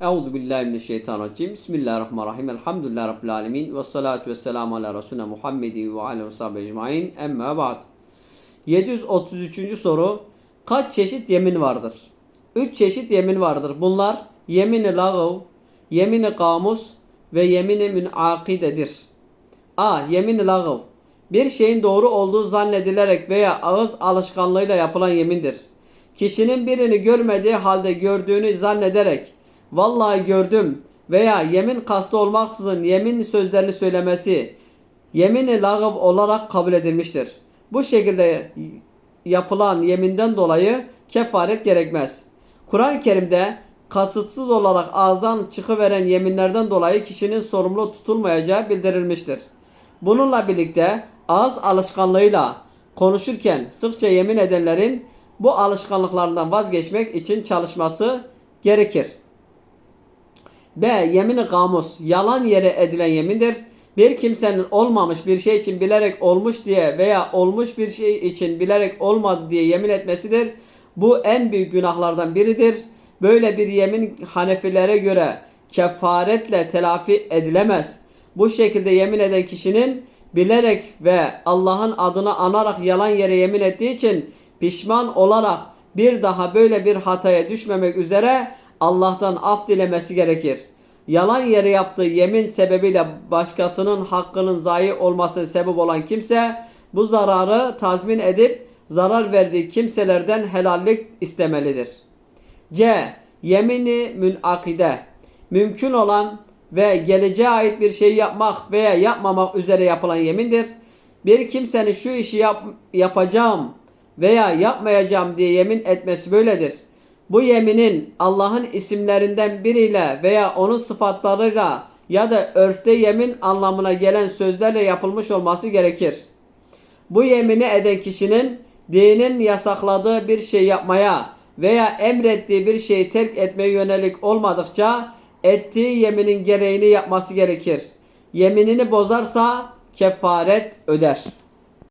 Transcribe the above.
Euzu billahi mineşşeytanirracim. Bismillahirrahmanirrahim. Elhamdülillahi rabbil alamin ve salatu vesselamü ala resulina Muhammedin ve ala sahabe ecmaîn. Emma ba'd. 733. soru. Kaç çeşit yemin vardır? 3 çeşit yemin vardır. Bunlar yemin-i lagav, yemin-i kamus ve yemin-i münakidedir. A. Yemin-i lagav. Bir şeyin doğru olduğu zannedilerek veya ağız alışkanlığıyla yapılan yemindir. Kişinin birini görmediği halde gördüğünü zannederek vallahi gördüm veya yemin kastı olmaksızın yemin sözlerini söylemesi yemin-i lagav olarak kabul edilmiştir. Bu şekilde yapılan yeminden dolayı kefaret gerekmez. Kur'an-ı Kerim'de kasıtsız olarak ağızdan çıkıveren yeminlerden dolayı kişinin sorumlu tutulmayacağı bildirilmiştir. Bununla birlikte ağız alışkanlığıyla konuşurken sıkça yemin edenlerin bu alışkanlıklarından vazgeçmek için çalışması gerekir. B. Yemin-i kamus yalan yere edilen yemindir. Bir kimsenin olmamış bir şey için bilerek olmuş diye veya olmuş bir şey için bilerek olmadı diye yemin etmesidir. Bu en büyük günahlardan biridir. Böyle bir yemin Hanefilere göre kefaretle telafi edilemez. Bu şekilde yemin eden kişinin bilerek ve Allah'ın adını anarak yalan yere yemin ettiği için pişman olarak bir daha böyle bir hataya düşmemek üzere Allah'tan af dilemesi gerekir. Yalan yere yaptığı yemin sebebiyle başkasının hakkının zayi olmasına sebep olan kimse bu zararı tazmin edip zarar verdiği kimselerden helallik istemelidir. C. Yemini münakide. Mümkün olan ve geleceğe ait bir şey yapmak veya yapmamak üzere yapılan yemindir. Bir kimsenin şu işi yap, yapacağım veya yapmayacağım diye yemin etmesi böyledir. Bu yeminin Allah'ın isimlerinden biriyle veya onun sıfatlarıyla ya da örfte yemin anlamına gelen sözlerle yapılmış olması gerekir. Bu yemini eden kişinin dinin yasakladığı bir şey yapmaya veya emrettiği bir şeyi terk etmeye yönelik olmadıkça ettiği yeminin gereğini yapması gerekir. Yeminini bozarsa kefaret öder.